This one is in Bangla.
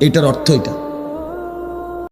এটার অর্থ এটা।